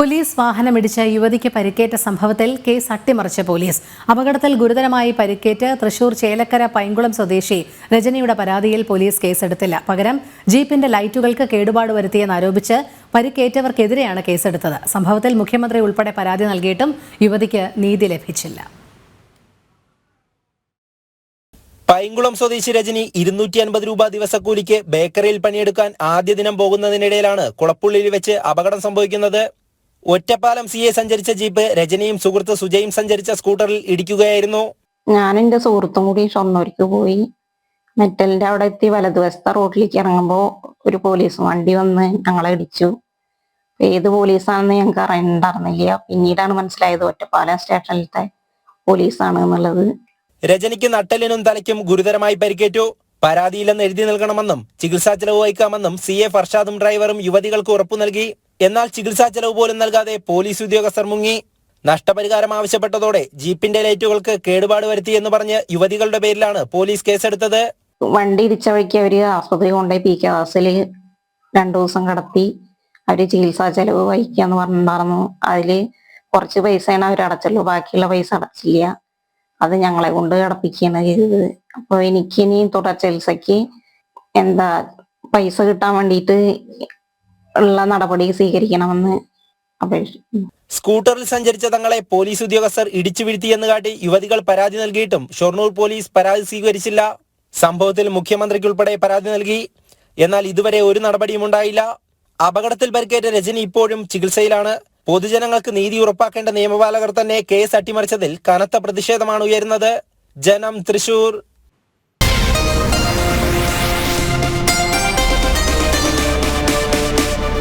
Police വാഹനമിടിച്ച് യുവതിക്ക് പരിക്കേറ്റ സംഭവത്തിൽ കേസ് അട്ടിമറിച്ച പോലീസ്. അപകടത്തിൽ ഗുരുതരമായി പരിക്കേറ്റ് തൃശൂർ ചേലക്കര പൈങ്കുളം സ്വദേശി രജനിയുടെ പരാതിയിൽ പോലീസ് കേസെടുത്തില്ല. പകരം ജീപ്പിന്റെ ലൈറ്റുകൾക്ക് കേടുപാട് വരുത്തിയെന്നാരോപിച്ച് പരിക്കേറ്റവർക്കെതിരെയാണ് കേസെടുത്തത്. സംഭവത്തിൽ മുഖ്യമന്ത്രി ഉൾപ്പെടെ പരാതി നൽകിയിട്ടും യുവതിക്ക് നീതി ലഭിച്ചില്ല. പൈങ്കുളം സ്വദേശി രജനി ഇരുന്നൂറ്റി അൻപത് രൂപ ദിവസക്കൂലിക്ക് ബേക്കറിയിൽ പണിയെടുക്കാൻ ആദ്യ ദിനം പോകുന്നതിനിടയിലാണ് കുളപ്പുള്ളിയിൽ വെച്ച് അപകടം സംഭവിക്കുന്നത്. ഒറ്റപ്പാലം സി എ സഞ്ചരിച്ച ജീപ്പ് രജനിയും സുഹൃത്ത് സുജയും സഞ്ചരിച്ച സ്കൂട്ടറിൽ ഇടിക്കുകയായിരുന്നു. ഞാൻ എന്റെ സുഹൃത്തും കൂടി ഷൊർണൂർക്ക് പോയി. മെറ്റലിന്റെ അവിടെ എത്തി വലതുവശത്തെ റോഡിലേക്ക് ഇറങ്ങുമ്പോൾ ഒരു പോലീസ് വണ്ടി വന്ന് ഞങ്ങളെ ഇടിച്ചു. ഏത് പോലീസാണെന്ന് ഞങ്ങൾക്ക് അറിയണ്ടായിരുന്നില്ല പിന്നീടാണ് മനസ്സിലായത് ഒറ്റപ്പാലം സ്റ്റേഷനിലത്തെ പോലീസാണ് എന്നുള്ളത്. രജനിക്ക് നട്ടലിനും തലയ്ക്കും ഗുരുതരമായി പരിക്കേറ്റു. പരാതിയില്ലെന്ന് എഴുതി നൽകണമെന്നും ചികിത്സാ ചെലവ് വഹിക്കാമെന്നും സി എ ഫർഷാദും ഡ്രൈവറും യുവതികൾക്ക് ഉറപ്പു നൽകി. എന്നാൽ ചികിത്സാ ചെലവ് പോലും നൽകാതെ പോലീസ് ഉദ്യോഗസ്ഥർ മുങ്ങി. നഷ്ടപരിഹാരം ആവശ്യപ്പെട്ടതോടെ ജീപ്പിന്റെ ലൈറ്റുകൾക്ക് കേടുപാട് വരുത്തിയെന്ന് പറഞ്ഞ് യുവതികളുടെ പേരിലാണ് പോലീസ് കേസെടുത്തത്. വണ്ടി ഇടിച്ച വഴിക്ക് അവർ ആസ്പത്രി കൊണ്ടുപോയി പി കെ വാസിൽ രണ്ടു ദിവസം കടത്തി. അവർ ചികിത്സാ ചെലവ് വഹിക്കാന്ന് പറഞ്ഞിട്ടുണ്ടായിരുന്നു. അതിൽ കുറച്ച് പൈസയാണ് അവർ അടച്ചുള്ളൂ. ബാക്കിയുള്ള പൈസ അടച്ചില്ല. അത് ഞങ്ങളെ കൊണ്ട് അടപ്പിക്കുകയാണ് ചെയ്തത്. അപ്പൊ എനിക്ക് ഇനി തുടർ ചികിത്സക്ക് എന്താ പൈസ കിട്ടാൻ വേണ്ടിയിട്ട് ഉള്ള നടപടി സ്വീകരിക്കണമെന്ന് അപേക്ഷിക്കുന്നു സ്കൂട്ടറിൽ സഞ്ചരിച്ച തങ്ങളെ പോലീസ് ഉദ്യോഗസ്ഥർ ഇടിച്ചു വീഴ്ത്തിയെന്ന് കാട്ടി യുവതികൾ പരാതി നൽകിയിട്ടും ഷൊർണൂർ പോലീസ് പരാതി സ്വീകരിച്ചില്ല. സംഭവത്തിൽ മുഖ്യമന്ത്രിക്കുൾപ്പെടെ പരാതി നൽകി. എന്നാൽ ഇതുവരെ ഒരു നടപടിയും ഉണ്ടായില്ല. അപകടത്തിൽ പരിക്കേറ്റ രജനി ഇപ്പോഴും ചികിത്സയിലാണ്. പൊതുജനങ്ങൾക്ക് നീതി ഉറപ്പാക്കേണ്ട നിയമപാലകർ തന്നെ കേസ് അട്ടിമറിച്ചതിൽ കനത്ത പ്രതിഷേധമാണ് ഉയരുന്നത്. ജനം തൃശൂർ.